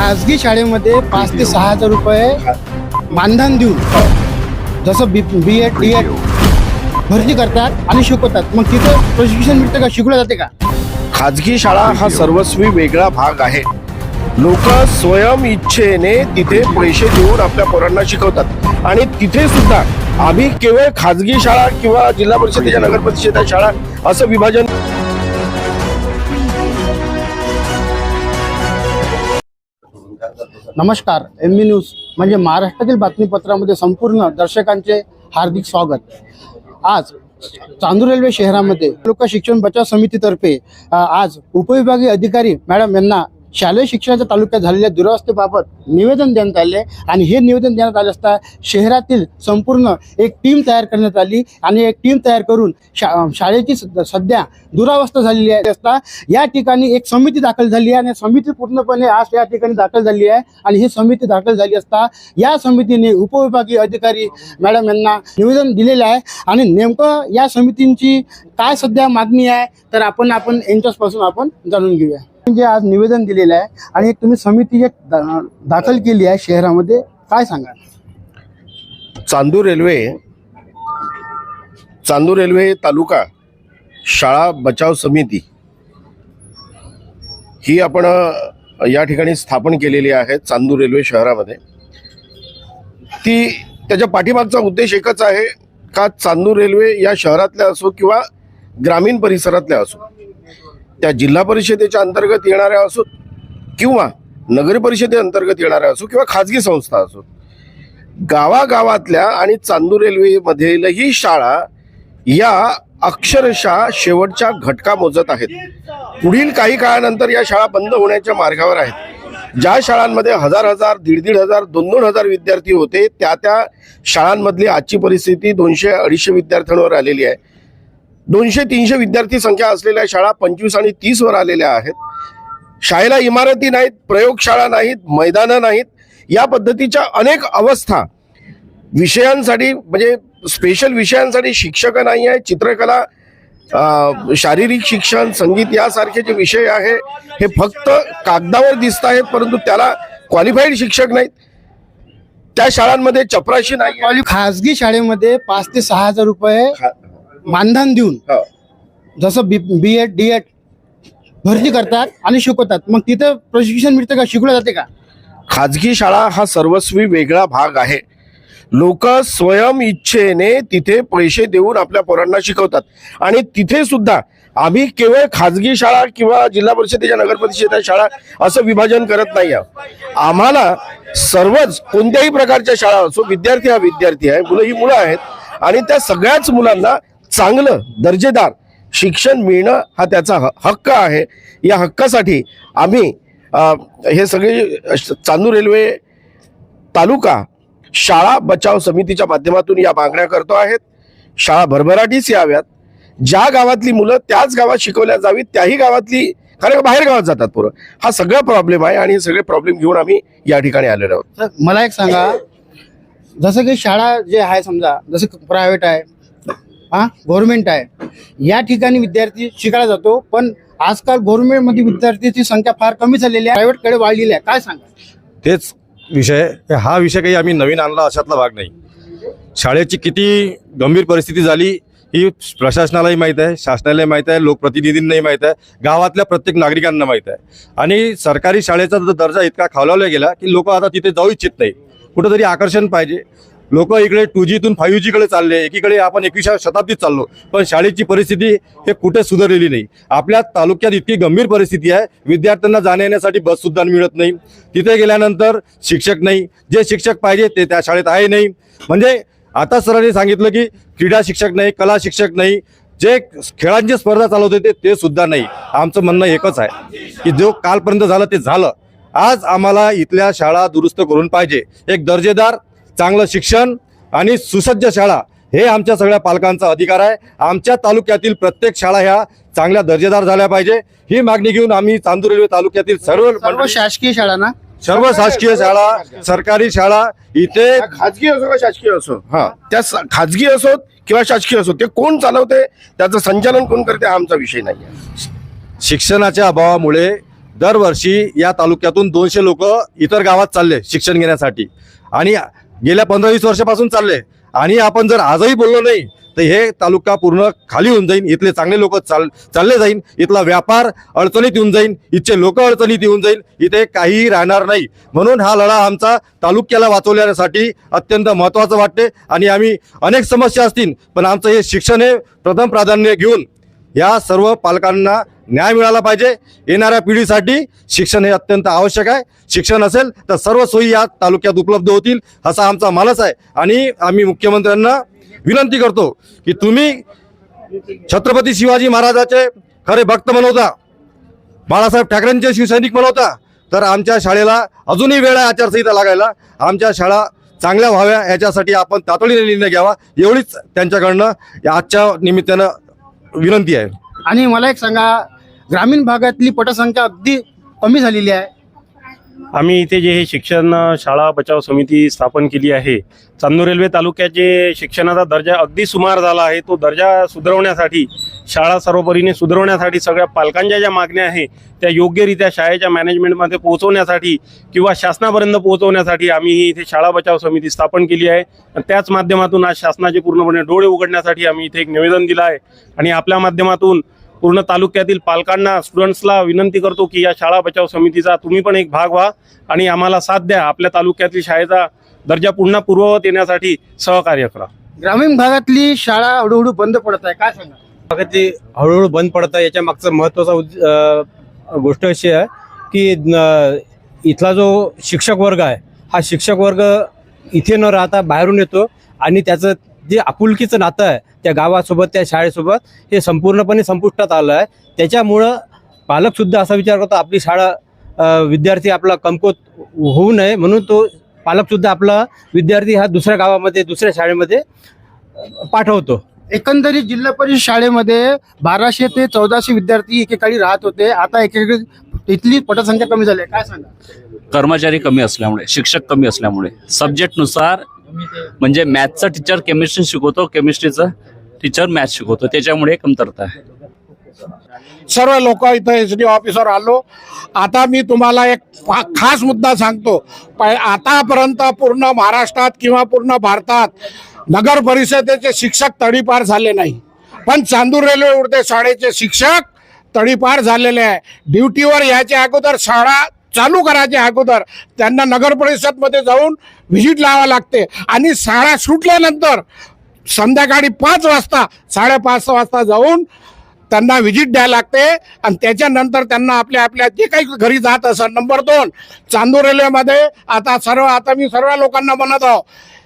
खाजगी शाळेमध्ये पाच ते सहा हजार रुपये मानधन देऊन जसं B B Ed D Ed भरती करतात आणि शिकवतात. मग तिथं प्रशिक्षण मिळतं का? शिकवलं जाते का? खाजगी शाळा हा सर्वस्वी वेगळा भाग आहे. लोक स्वयं इच्छेने तिथे पैसे देऊन आपल्या पोरांना शिकवतात. आणि तिथे सुद्धा आम्ही केवळ खाजगी शाळा किंवा जिल्हा परिषदेच्या नगर परिषदेच्या शाळा असं विभाजन नमस्कार एम बी न्यूज म्हणजे महाराष्ट्रातील बातमीपत्रामध्ये संपूर्ण दर्शकांचे हार्दिक स्वागत. आज चांदूर रेल्वे शहरामध्ये लोक शिक्षण बचाव समितीतर्फे आज उपविभागीय अधिकारी मॅडम यांना शालेय शिक्षणाच्या तालुक्यात झालेल्या दुरावस्थेबाबत निवेदन देण्यात आले आणि हे निवेदन देण्यात आले असता शहरातील संपूर्ण एक टीम तयार करण्यात आली आणि एक टीम तयार करून शा शाळेची सध्या दुरावस्था झालेली आहे. असता या ठिकाणी एक समिती दाखल झाली आहे आणि समिती पूर्णपणे आज या ठिकाणी दाखल झाली आहे आणि ही समिती दाखल झाली असता या समितीने उपविभागीय अधिकारी मॅडम यांना निवेदन दिलेलं आहे आणि नेमकं या समितींची काय सध्या मागणी आहे तर आपण आपण यांच्यापासून आपण जाणून घेऊया. जे आज निवेदन दिलेलं आहे आणि एक तुम्ही समिती एक दा- दाखल केली आहे शहरामध्ये. काय सांगा चांदूर रेल्वे चांदूर रेल्वे तालुका शाळा बचाव समिती ही आपण अ, या ठिकाणी स्थापन केलेली आहे चांदूर रेल्वे शहरामध्ये. ती त्याच्या पाठीमागचा उद्देश एकच आहे का चांदूर रेल्वे या शहरातल्या असो किंवा ग्रामीण परिसरातल्या असो त्या जिल्हा परिषदेच्या अंतर्गत येणाऱ्या असो किंवा नगर परिषदे अंतर्गत येणाऱ्या असो किंवा खाजगी संस्था असो गावागावातल्या आणि चांदूर रेल्वेमधीलही शाळा या अक्षरशः शेवटच्या घटका मोजत आहेत. पुढील काही काळानंतर या शाळा बंद होण्याच्या मार्गावर आहेत. ज्या शाळांमध्ये हजार हजार दीड दीड हजार दोन दोन हजार विद्यार्थी होते त्या त्या शाळांमधली आजची परिस्थिती दोनशे अडीचशे विद्यार्थ्यांवर आलेली आहे. दोनशे तीनशे विद्यार्थी संख्या असलेल्या शाळा पंचवीस आणि तीस वर आलेल्या आहेत. शाळेला इमारती नाहीत प्रयोगशाळा नाहीत मैदानं नाहीत. या पद्धतीच्या अनेक अवस्था विषयांसाठी म्हणजे स्पेशल विषयांसाठी शिक्षक नाही आहे चित्रकला शारीरिक शिक्षण संगीत यासारखे जे विषय आहे हे फक्त कागदावर दिसत आहेत परंतु त्याला क्वालिफाईड शिक्षक नाहीत. त्या शाळांमध्ये चपराशी नाही. खाजगी शाळेमध्ये पाच ते सहा हजार रुपये मानधन देऊन हो. जसं B B Ed D Ed भरती करतात आणि शिकवतात. मग तिथं प्रशिक्षण मिळतं का? शिकवलं जाते का? खाजगी शाळा हा सर्वस्वी वेगळा भाग आहे. लोक स्वयं इच्छेने तिथे पैसे देऊन आपल्या पोरांना शिकवतात. आणि तिथे सुद्धा आम्ही केवळ खाजगी शाळा किंवा जिल्हा परिषदेच्या नगर परिषदेच्या शाळा असं विभाजन करत नाही आहोत. आम्हाला सर्वच कोणत्याही प्रकारच्या शाळा असो विद्यार्थी हा विद्यार्थी आहे मुलं ही मुलं आहेत. आणि त्या सगळ्याच मुलांना चांगलं दर्जेदार शिक्षण मिळणं हा त्याचा ह- हक्क आहे. या हक्कासाठी आम्ही हे सगळे श- चांदूर रेल्वे तालुका शाळा बचाव समितीच्या माध्यमातून या मागण्या करतो आहेत. शाळा भरभराटीस याव्यात. ज्या गावातली मुलं त्याच गावात शिकवल्या जावीत त्याही गावातली कारण बाहेर गावात जातात पोरं. हा सगळा प्रॉब्लेम आहे आणि हे सगळे प्रॉब्लेम घेऊन आम्ही या ठिकाणी आलेलो आहोत. तर मला एक सांगा. जसं की शाळा जे आहे समजा जसं प्रायव्हेट आहे हा गव्हर्नमेंट आहे. या ठिकाणी विद्यार्थी शिकायला जातो पण आजकाल गव्हर्नमेंटमध्ये विद्यार्थ्यांची संख्या फार कमी झालेली आहे. प्रायव्हेटकडे वाढलेली आहे. काय सांगा तेच विषय हा विषय काही आम्ही नवीन आणला अशातला भाग नाही. शाळेची किती गंभीर परिस्थिती झाली ही प्रशासनालाही माहीत आहे शासनालाही माहीत आहे लोकप्रतिनिधींनाही माहीत आहे गावातल्या प्रत्येक नागरिकांना माहीत आहे. आणि सरकारी शाळेचा जो दर्जा इतका खावलावला गेला की लोक आता तिथे जाऊ इच्छित नाही. कुठंतरी आकर्षण पाहिजे. लोक इकडे टू जीतून फाईव्ह जीकडे चालले एकीकडे आपण एकविसाव्या शताब्दीत चाललो पण शाळेची परिस्थिती हे कुठे सुधारलेली नाही. आपल्या तालुक्यात इतकी गंभीर परिस्थिती आहे विद्यार्थ्यांना जाण्या येण्यासाठी बस सुद्धा मिळत नाही. तिथे गेल्यानंतर शिक्षक नाही. जे शिक्षक पाहिजे ते त्या शाळेत आहे नाही. म्हणजे आता सरांनी सांगितलं की क्रीडा शिक्षक नाही कला शिक्षक नाही. जे खेळांची स्पर्धा चालवते ते ते सुद्धा नाही. आमचं म्हणणं एकच आहे की जो कालपर्यंत झालं ते झालं. आज आम्हाला इथल्या शाळा दुरुस्त करून पाहिजे. एक दर्जेदार चांगलं शिक्षण आणि सुसज्ज शाळा हे आमच्या सगळ्या पालकांचा अधिकार आहे. आमच्या तालुक्यातील प्रत्येक शाळा ह्या चांगल्या दर्जेदार झाल्या पाहिजे. ही मागणी घेऊन आम्ही चांदूर रेल्वे तालुक्यातील सर्व सर्व शासकीय शाळा ना? सर्व शासकीय शाळा सरकारी शाळा इथे खाजगी असो का शासकीय असो? हा. त्या खाजगी असोत किंवा शासकीय असो ते कोण चालवते? त्याचं संचालन कोण करते? हा आमचा विषय नाही शिक्षणाच्या अभावामुळे दरवर्षी या तालुक्यातून दोनशे लोक इतर गावात चालले शिक्षण घेण्यासाठी. आणि गेल्या पंधरा वीस वर्षापासून चालले आणि आपण जर आजही बोललो नाही तर हे तालुका पूर्ण खाली होऊन जाईल इथले चांगले लोक चाल चालले जाईल इथला व्यापार अडचणीत येऊन जाईन इथचे लोक अडचणीत येऊन जाईल इथे काहीही राहणार नाही. म्हणून हा लढा आमचा तालुक्याला वाचवण्यासाठी अत्यंत महत्त्वाचं वाटते. आणि आम्ही अनेक समस्या असतील पण आमचं हे शिक्षण हे प्रथम प्राधान्य घेऊन या सर्व पालकांना न्याय मिळाला पाहिजे. येणाऱ्या पिढीसाठी शिक्षण हे अत्यंत आवश्यक आहे. शिक्षण असेल तर सर्व सोयी या तालुक्यात उपलब्ध होतील असा आमचा मानस आहे. आणि आम्ही मुख्यमंत्र्यांना विनंती करतो की तुम्ही छत्रपती शिवाजी महाराजाचे खरे भक्त म्हणवता बाळासाहेब ठाकरेंचे शिवसैनिक म्हणवता तर आमच्या शाळेला अजूनही वेळ आहे आचारसंहिता लागायला. आमच्या शाळा चांगल्या व्हाव्या याच्यासाठी आपण तातडीने निर्णय घ्यावा. एवढीच त्यांच्याकडनं आजच्या निमित्तानं विनंती आहे. आणि मला एक सांगा ग्रामीण भागातली पटसंख्या अगदी कमी झालेली आहे. आम्ही इथे जे हे शिक्षण शाळा बचाव समिती स्थापन केली आहे चांदूर रेल्वे तालुक्याचे शिक्षणाचा दर्जा अगदी सुमार झाला आहे. तो दर्जा सुधारवण्यासाठी शाळा सर्वपरीने सुधारवण्यासाठी सगळ्या पालकांच्या ज्या मागण्या आहे त्या योग्यरित्या शाळेच्या मॅनेजमेंटमध्ये पोहोचवण्यासाठी किंवा शासनापर्यंत पोहोचवण्यासाठी आम्ही ही इथे शाळा बचाव समिती स्थापन केली आहे. आणि त्याच माध्यमातून आज शासनाचे पूर्णपणे डोळे उघडण्यासाठी आम्ही इथे एक निवेदन दिलं आहे. आणि आपल्या माध्यमातून पूर्ण तालुक्यातील पालकांना स्टुडंट्सला विनंती करतो की या शाळा बचाव समितीचा तुम्ही पण एक भाग व्हा आणि आम्हाला साथ द्या. आपल्या तालुक्यातील शाळेचा दर्जा पुन्हा पूर्ववत येण्यासाठी सहकार्य करा. ग्रामीण भागातली शाळा हळूहळू बंद पडत आहे. काय सांगा भागातली हळूहळू बंद पडत आहे. याच्या मागचा महत्त्वाचा गोष्ट अशी आहे की इथला जो शिक्षक वर्ग आहे हा शिक्षक वर्ग इथे न राहता बाहेरून येतो आणि त्याचं जे आपुलकीचं नातं आहे त्या गावासोबत त्या शाळेसोबत हे संपूर्णपणे संपुष्टात आलं आहे. त्याच्यामुळं पालकसुद्धा असा विचार करतो आपली शाळा विद्यार्थी आपला कमकुवत होऊ नये म्हणून तो पालकसुद्धा आपला विद्यार्थी हा दुसऱ्या गावामध्ये दुसऱ्या शाळेमध्ये पाठवतो. एकंदरीत जिल्हा परिषद शाळेमध्ये बाराशे ते चौदाशे विद्यार्थी एकेकाळी राहत होते. आता एकेकाळी इथली पटसंख्या कमी झाली आहे. काय सांगा कर्मचारी कमी असल्यामुळे शिक्षक कमी असल्यामुळे सब्जेक्टनुसार म्हणजे मॅथचा टीचर केमिस्ट्री शिकवतो केमिस्ट्रीचा टीचर मॅथ शिकवतो. त्याच्यामुळे कमतरता आहे. सर्व लोक इथं एस डी ऑफिसवर आलो. आता मी तुम्हाला एक फा- खास मुद्दा सांगतो. आतापर्यंत पूर्ण महाराष्ट्रात किंवा पूर्ण भारतात नगर परिषदेचे शिक्षक तडीपार झाले नाही. पण चांदूर रेल्वे उडते शाळेचे शिक्षक तडीपार झालेले आहे. ड्युटीवर याच्या अगोदर शाळा चालू करायच्या अगोदर. त्यांना नगर परिषदमध्ये जाऊन व्हिजिट लावा लागते. आणि शाळा सुटल्यानंतर संध्याकाळी पाच वाजता साडेपाच वाजता जाऊन त्यांना व्हिजिट द्यायला लागते. आणि त्याच्यानंतर त्यांना आपल्या आपल्या जे काही घरी जात असं नंबर दोन चांदूर रेल्वेमध्ये आता सर्व आता मी सर्व लोकांना म्हणत आहो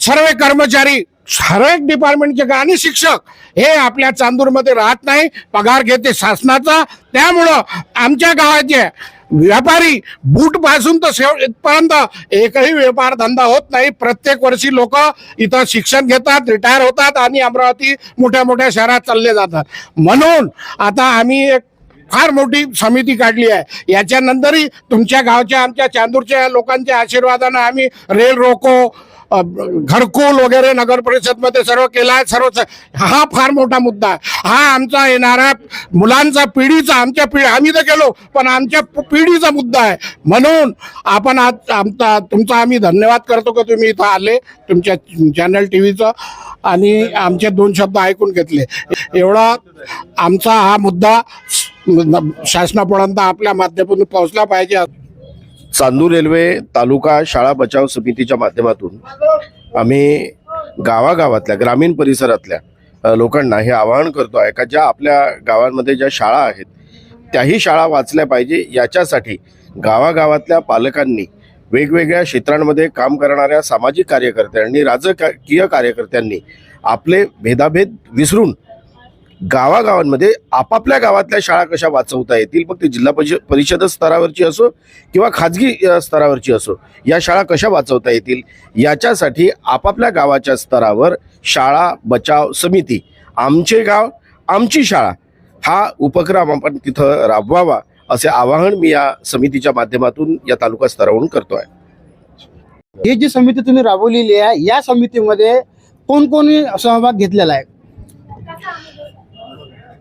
सर्व कर्मचारी सर्व डिपार्टमेंटचे आणि शिक्षक हे आपल्या चांदूरमध्ये राहत नाही पगार घेते शासनाचा. त्यामुळं आमच्या गावाचे व्यापारी बूटपासून तर शेव इथपर्यंत एकही व्यापार धंदा होत नाही. प्रत्येक वर्षी लोक इथं शिक्षण घेतात रिटायर होतात आणि अमरावती मोठ्या मोठ्या शहरात चालले जातात. म्हणून आता आम्ही एक फार मोठी समिती काढली आहे. याच्यानंतरही तुमच्या गावच्या आमच्या चांदूरच्या लोकांच्या आशीर्वादानं आम्ही रेल रोको घरकुल वगैरे नगर परिषदमध्ये सर्व केला आहे सर्व हा फार मोठा मुद्दा आहे. हा आमचा येणारा मुलांचा पिढीचा आमच्या पिढी आम्ही तर गेलो पण आमच्या पिढीचा मुद्दा आहे. म्हणून आपण आज आमचा तुमचा आम्ही धन्यवाद करतो की तुम्ही इथं आले तुमच्या चॅनल टी व्हीचं आणि आमचे दोन शब्द ऐकून घेतले. एवढा आमचा हा मुद्दा शासनापर्यंत आपल्या माध्यमातून पोहोचला पाहिजे. चांदूर रेल्वे तालुका शाळा बचाव समितीच्या माध्यमातून आम्ही गावागावातल्या ग्रामीण परिसरातल्या लोकांना हे आवाहन करतो आहे का ज्या आपल्या गावांमध्ये ज्या शाळा आहेत त्याही शाळा वाचल्या पाहिजे. याच्यासाठी गावागावातल्या पालकांनी वेगवेगळ्या क्षेत्रांमध्ये काम करणाऱ्या सामाजिक कार्यकर्त्यांनी राजकीय कार्यकर्त्यांनी आपले भेदाभेद विसरून गावागावांमध्ये आपापल्या गावातल्या शाळा कशा वाचवता येतील? मग ते जिल्हा परिषद परिषद स्तरावरची असो किंवा खाजगी स्तरावरची असो या शाळा कशा वाचवता येतील? याच्यासाठी आपापल्या गावाच्या स्तरावर शाळा बचाव समिती आमचे गाव आमची शाळा हा उपक्रम आपण तिथं राबवावा असे आवाहन मी या समितीच्या माध्यमातून या तालुका स्तरावरून करतोय. ही जी समिती तुम्ही राबवलेली आहे या समितीमध्ये कोण कोणी सहभाग घेतलेला आहे?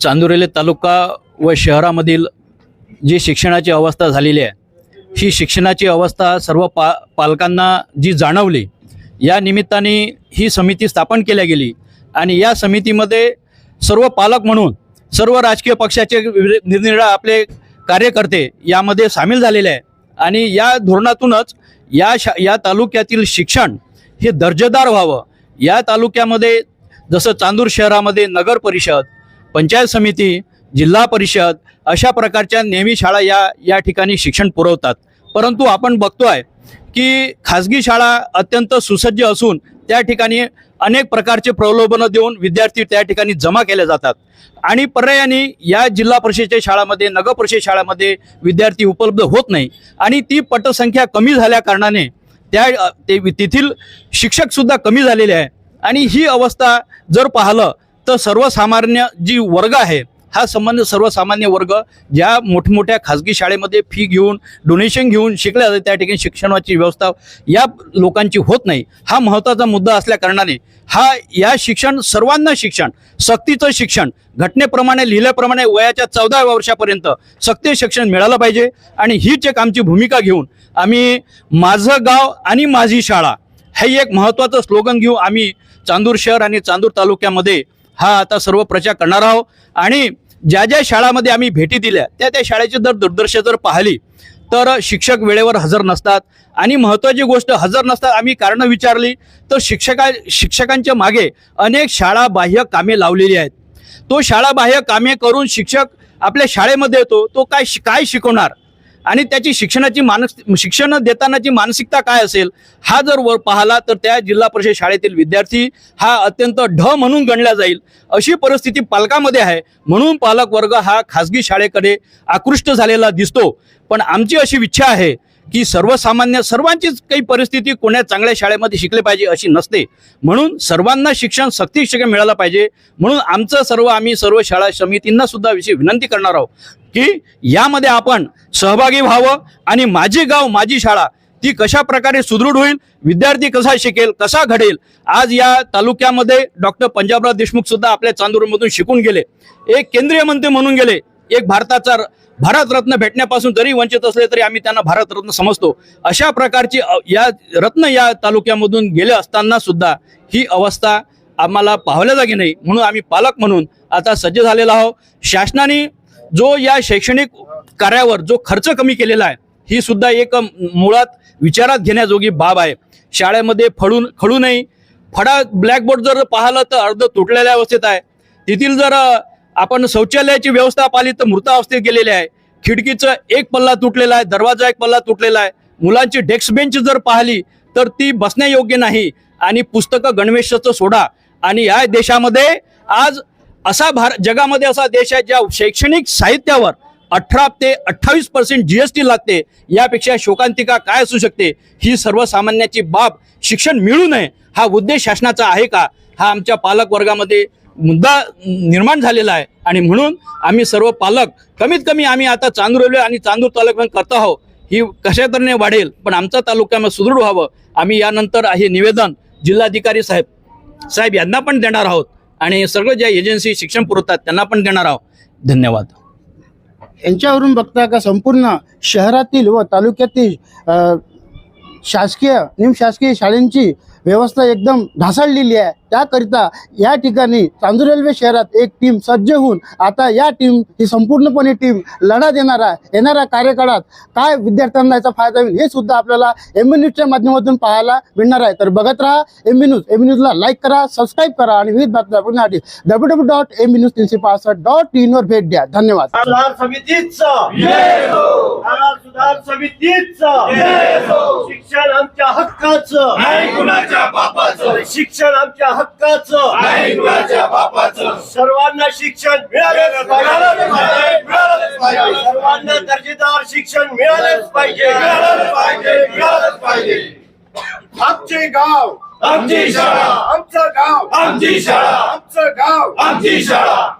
चांदुरेले तालुका व शहरामधील जी शिक्षणाची अवस्था झालेली आहे ही शिक्षणाची अवस्था सर्व पा पालकांना जी जाणवली या निमित्ताने ही समिती स्थापन केल्या गेली आणि या समितीमध्ये सर्व पालक म्हणून सर्व राजकीय पक्षाचे विर- निरनिराळे आपले कार्यकर्ते यामध्ये सामील झालेले आहे आणि या धोरणातूनच या शा या तालुक्यातील शिक्षण हे दर्जेदार व्हावं. या तालुक्यामध्ये जसं चांदूर शहरामध्ये नगर परिषद पंचायत समिती जिल्हा परिषद अशा प्रकारच्या नेहमी शाळा या या ठिकाणी शिक्षण पुरवतात. परंतु आपण बघतो आहे की खाजगी शाळा अत्यंत सुसज्ज असून त्या ठिकाणी अनेक प्रकारचे प्रलोभनं देऊन विद्यार्थी त्या ठिकाणी जमा केले जातात. आणि पर्यायाने या जिल्हा परिषदेच्या शाळामध्ये नगर परिषद शाळामध्ये विद्यार्थी उपलब्ध होत नाही. आणि ती पटसंख्या कमी झाल्या कारणाने त्या ते तेथील शिक्षकसुद्धा कमी झालेले आहे. आणि ही अवस्था जर पाहिलं तर सर्वसामान्य जी वर्ग आहे हा संबंध सर्वसामान्य वर्ग ज्या मोठमोठ्या खाजगी शाळेमध्ये फी घेऊन डोनेशन घेऊन शिकल्या जाते त्या ठिकाणी शिक्षणाची व्यवस्था या लोकांची होत नाही. हा महत्त्वाचा मुद्दा असल्या कारणाने हा या शिक्षण सर्वांना शिक्षण सक्तीचं शिक्षण घटनेप्रमाणे लिहिल्याप्रमाणे वयाच्या चौदाव्या वर्षापर्यंत सक्ती शिक्षण मिळालं पाहिजे. आणि हीच एक आमची भूमिका घेऊन आम्ही माझं गाव आणि माझी शाळा हे एक महत्त्वाचं स्लोगन घेऊ आम्ही चांदूर शहर आणि चांदूर तालुक्यामध्ये हा आता सर्व प्रचार करणार आहोत. आणि ज्या ज्या शाळामध्ये आम्ही भेटी दिल्या त्या त्या शाळेची जर दुर्दर्शा जर पाहिली तर शिक्षक वेळेवर हजर नसतात. आणि महत्त्वाची गोष्ट हजर नसतात आम्ही कारणं विचारली तर शिक्षका शिक्षकांच्या मागे अनेक शाळाबाह्य कामे लावलेली आहेत. तो शाळाबाह्य कामे करून शिक्षक आपल्या शाळेमध्ये येतो तो काय काय शिकवणार? आणि त्याची शिक्षणाची मानस शिक्षण देतानाची मानसिकता काय असेल हा जर वर पाहिला तर त्या जिल्हा परिषद शाळेतील विद्यार्थी हा अत्यंत ढ म्हणून गणला जाईल. अशी परिस्थिती पालकामध्ये आहे. म्हणून पालक वर्ग हा खाजगी शाळेकडे आकृष्ट झालेला दिसतो. पण आमची अशी इच्छा आहे की सर्वसामान्य सर्वांचीच काही परिस्थिती कोण्या चांगल्या शाळेमध्ये शिकले पाहिजे अशी नसते. म्हणून सर्वांना शिक्षण सक्ती शिक्षण मिळालं पाहिजे. म्हणून आमचं सर्व आम्ही सर्व शाळा समितींना सुद्धा विषयी विनंती करणार आहोत. की यामध्ये आपण सहभागी व्हावं आणि माझी गाव माझी शाळा ती कशा प्रकारे सुदृढ होईल विद्यार्थी कसा शिकेल कसा घडेल आज या तालुक्यामध्ये डॉक्टर पंजाबराव देशमुख सुद्धा आपल्या चांदूरमधून शिकून गेले. एक केंद्रीय मंत्री म्हणून गेले एक भारताचा भारतरत्न भेटण्यापासून जरी वंचित असले तरी आम्ही त्यांना भारतरत्न समजतो. अशा प्रकारची या रत्न या तालुक्यामधून गेले असताना सुद्धा ही अवस्था आम्हाला पाहल्या जागी नाही. म्हणून आम्ही पालक म्हणून आता सज्ज झालेलो आहोत. शासनाने जो या शैक्षणिक कार्यावर जो खर्च कमी केलेला आहे ही सुद्धा एक मुळात विचारात घेण्याजोगी बाब आहे. शाळेमध्ये फळून खडू नाही फडा ब्लॅकबोर्ड जर पाहिलं तर अर्ध तुटलेल्या अवस्थेत आहे. तेथील जर आपण शौचालयाची व्यवस्था पाहिली तर मृतावस्थेत गेलेली आहे. खिडकीचं एक पल्ला तुटलेला आहे दरवाजा एक पल्ला तुटलेला आहे. मुलांची डेस्क बेंच जर पाहिली तर ती बसण्यायोग्य नाही. आणि पुस्तकं गणवेशाचं सोडा. आणि या देशामध्ये आज असा भार जगामध्ये असा देश आहे ज्या शैक्षणिक साहित्यावर अठरा ते अठ्ठावीस पर्सेंट जीएसटी लागते यापेक्षा शोकांतिका काय असू शकते? ही सर्वसामान्याची बाब शिक्षण मिळू नये हा उद्देश शासनाचा आहे का? हा आमच्या पालक वर्गामध्ये मुद्दा निर्माण झालेला आहे. आणि म्हणून आम्ही सर्व पालक कमीत कमी आम्ही आता चांदूर रेल्वे आणि चांदूर तालुक्यात करत आहोत. ही कशा तऱ्हेने वाढेल? पण आमचा तालुक्यामध्ये सुदृढ व्हावं. आम्ही यानंतर हे निवेदन जिल्हाधिकारी साहेब साहेब यांना पण देणार आहोत. आणि सगळं ज्या एजन्सी शिक्षण पुरवतात त्यांना पण देणार आहोत. धन्यवाद. यांच्यावरून बघता का संपूर्ण शहरातील व तालुक्यातील शासकीय निमशासकीय शाळेंची व्यवस्था एकदम ढासळलेली आहे. त्याकरिता या ठिकाणी चांदूर रेल्वे शहरात एक टीम सज्ज होऊन आता या टीम ही संपूर्णपणे टीम लढा देणार आहे. येणाऱ्या कार्यकाळात काय विद्यार्थ्यांना याचा फायदा होईल हे सुद्धा आपल्याला एम न्यूजच्या माध्यमातून पाहायला मिळणार आहे. तर बघत राहा एम न्यूज एम न्यूजला लाईक करा सबस्क्राईब करा आणि विविध बातम्या बघण्यासाठी W W dot M news तीनशे पासष्ट डॉट इनवर भेट द्या धन्यवाद सुधार समितीचा. शाळा सुधार समितीचा शिक्षण आमच्या हक्काचं. शिक्षण आमच्या हक्काचं सर्वांना शिक्षण मिळालेच पाहिजे. सर्वांना दर्जेदार शिक्षण मिळालेच पाहिजे. आमचे गाव. आमची शाळा. आमचं गाव. आमची शाळा. आमचं गाव. आमची शाळा.